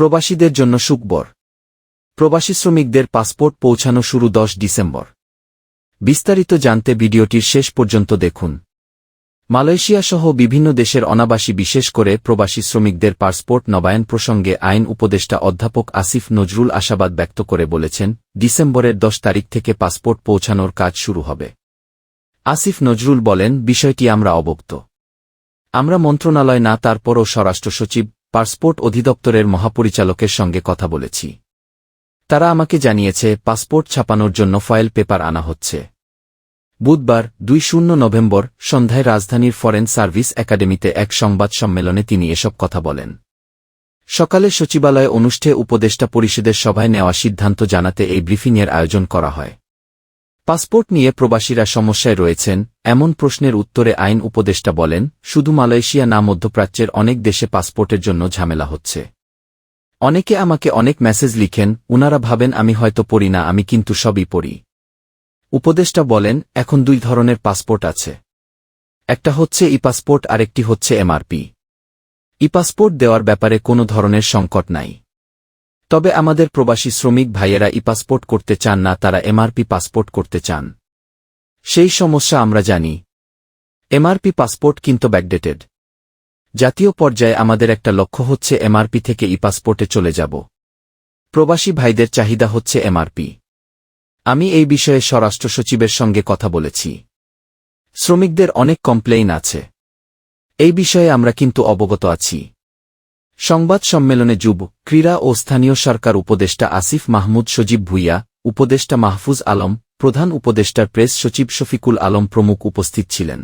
প্রবাসীদের জন্য সুকবর প্রবাসী শ্রমিকদের পাসপোর্ট পৌঁছানো শুরু দশ ডিসেম্বর। বিস্তারিত জানতে ভিডিওটির শেষ পর্যন্ত দেখুন। মালয়েশিয়া সহ বিভিন্ন দেশের অনাবাসী বিশেষ করে প্রবাসী শ্রমিকদের পাসপোর্ট নবায়ন প্রসঙ্গে আইন উপদেষ্টা অধ্যাপক আসিফ নজরুল আশাবাদ ব্যক্ত করে বলেছেন, ডিসেম্বরের দশ তারিখ থেকে পাসপোর্ট পৌঁছানোর কাজ শুরু হবে। আসিফ নজরুল বলেন, বিষয়টি আমরা অবক্ত আমরা মন্ত্রণালয় না, তারপরও স্বরাষ্ট্র সচিব পাসপোর্ট অধিদপ্তরের মহাপরিচালকের সঙ্গে কথা বলেছি। তারা আমাকে জানিয়েছে, পাসপোর্ট ছাপানোর জন্য ফয়েল পেপার আনা হচ্ছে। বুধবার, দুই শূন্য নভেম্বর, সন্ধ্যায় রাজধানীর ফরেন সার্ভিস একাডেমিতে এক সংবাদ সম্মেলনে তিনি এসব কথা বলেন। সকালে সচিবালয়ে অনুষ্ঠে উপদেষ্টা পরিষদের সভায় নেওয়া সিদ্ধান্ত জানাতে এই ব্রিফিংয়ের আয়োজন করা হয়। পাসপোর্ট নিয়ে প্রবাসীরা সমস্যায় রয়েছেন, এমন প্রশ্নের উত্তরে আইন উপদেষ্টা বলেন, শুধু মালয়েশিয়া না মধ্যপ্রাচ্যের অনেক দেশে পাসপোর্টের জন্য ঝামেলা হচ্ছে। অনেকে আমাকে অনেক মেসেজ লিখেন, উনারা ভাবেন আমি হয়তো পড়ি না, আমি কিন্তু সবই পড়ি। উপদেষ্টা বলেন, এখন দুই ধরনের পাসপোর্ট আছে। একটা হচ্ছে ই পাসপোর্ট, আরেকটি হচ্ছে এমআরপি। ই পাসপোর্ট দেওয়ার ব্যাপারে কোনো ধরনের সংকট নাই। তবে আমাদের প্রবাসী শ্রমিক ভাইয়েরা ই পাসপোর্ট করতে চান না, তারা এমআরপি পাসপোর্ট করতে চান। সেই সমস্যা আমরা জানি। এমআরপি পাসপোর্ট কিন্তু ব্যাকডেটেড। জাতীয় পর্যায়ে আমাদের একটা লক্ষ্য হচ্ছে এমআরপি থেকে ই পাসপোর্টে চলে যাব। প্রবাসী ভাইদের চাহিদা হচ্ছে এমআরপি। আমি এই বিষয়ে স্বরাষ্ট্র সচিবের সঙ্গে কথা বলেছি। শ্রমিকদের অনেক কমপ্লেইন আছে। এই বিষয়ে আমরা কিন্তু অবগত আছি। সংবাদ সম্মেলনে যুব, ক্রীড়া ও স্থানীয় সরকার উপদেষ্টা আসিফ মাহমুদ, সজীব ভুইয়া, উপদেষ্টা মাহফুজ আলম, প্রধান উপদেষ্টার প্রেস সচিব শফিকুল আলম প্রমুখ উপস্থিত ছিলেন।